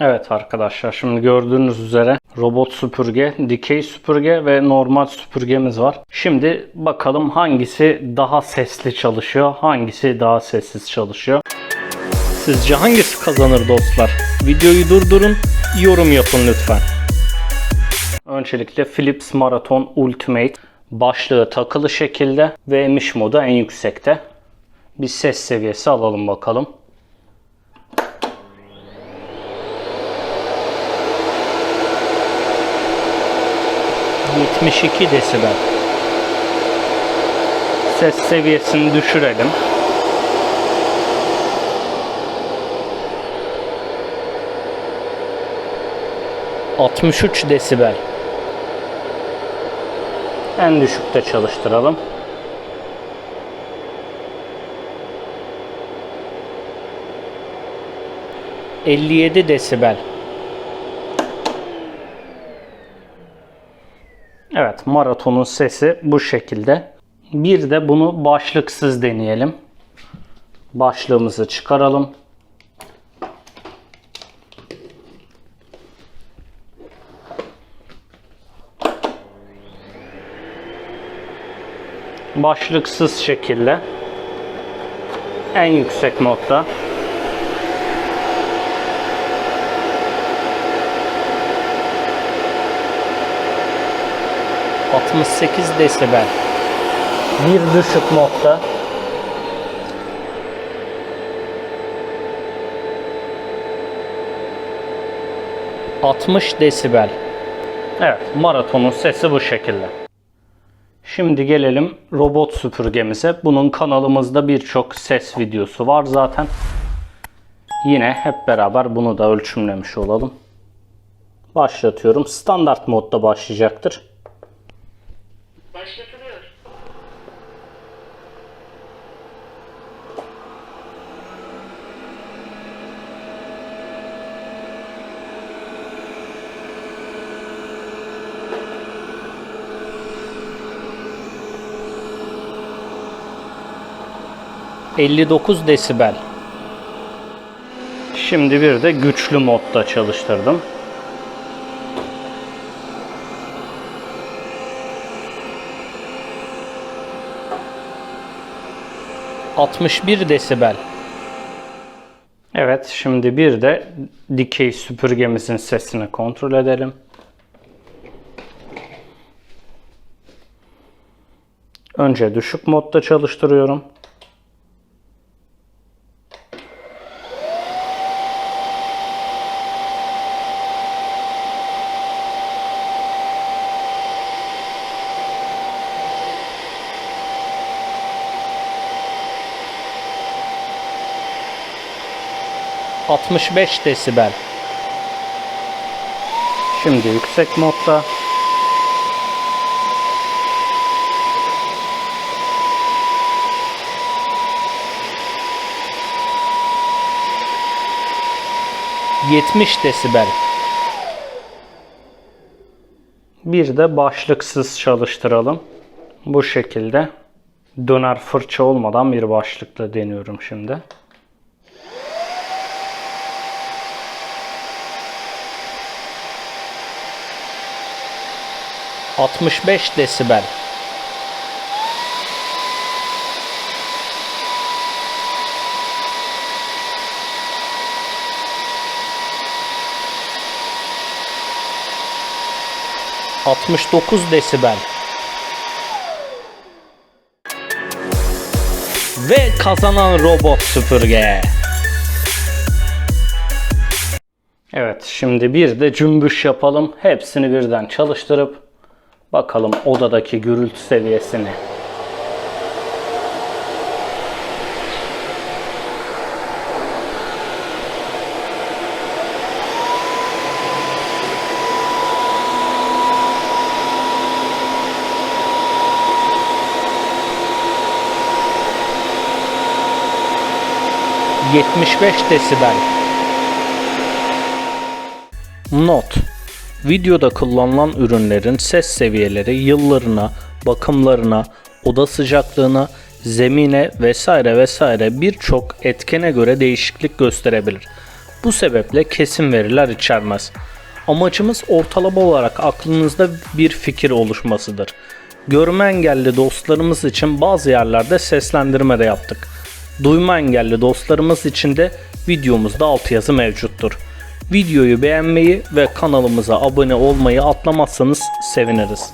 Evet arkadaşlar şimdi gördüğünüz üzere robot süpürge, dikey süpürge ve normal süpürgemiz var. Şimdi bakalım hangisi daha sesli çalışıyor, hangisi daha sessiz çalışıyor. Sizce hangisi kazanır dostlar? Videoyu durdurun, yorum yapın lütfen. Öncelikle Philips Marathon Ultimate başlığı takılı şekilde ve emiş modu en yüksekte. Bir ses seviyesi alalım bakalım. ...72 desibel. Ses seviyesini düşürelim. ...63 desibel. En düşükte çalıştıralım. ...57 desibel. Evet, maratonun sesi bu şekilde. Bir de bunu başlıksız deneyelim. Başlığımızı çıkaralım. Başlıksız şekilde en yüksek modda ...68 desibel. Bir düşük modda ...60 desibel. Evet, maratonun sesi bu şekilde. Şimdi gelelim robot süpürgemize. Bunun kanalımızda birçok ses videosu var zaten. Yine hep beraber bunu da ölçümlemiş olalım. Başlatıyorum. Standart modda başlayacaktır. ...59 desibel. Şimdi bir de güçlü modda çalıştırdım. ...61 desibel. Evet, şimdi bir de dikey süpürgemizin sesini kontrol edelim. Önce düşük modda çalıştırıyorum. ...65 desibel. Şimdi yüksek modda. ...70 desibel. Bir de başlıksız çalıştıralım. Bu şekilde. Döner fırça olmadan bir başlıkla deniyorum şimdi. ...65 desibel. ...69 desibel. Ve kazanan robot süpürge. Evet şimdi bir de cümbüş yapalım. Hepsini birden çalıştırıp bakalım odadaki gürültü seviyesini. ...75 desibel. Not Videoda kullanılan ürünlerin ses seviyeleri yıllarına, bakımlarına, oda sıcaklığına, zemine vesaire vesaire birçok etkene göre değişiklik gösterebilir. Bu sebeple kesin veriler içermez. Amacımız ortalama olarak aklınızda bir fikir oluşmasıdır. Görme engelli dostlarımız için bazı yerlerde seslendirme de yaptık. Duyma engelli dostlarımız için de videomuzda altyazı mevcuttur. Videoyu beğenmeyi ve kanalımıza abone olmayı atlamazsanız seviniriz.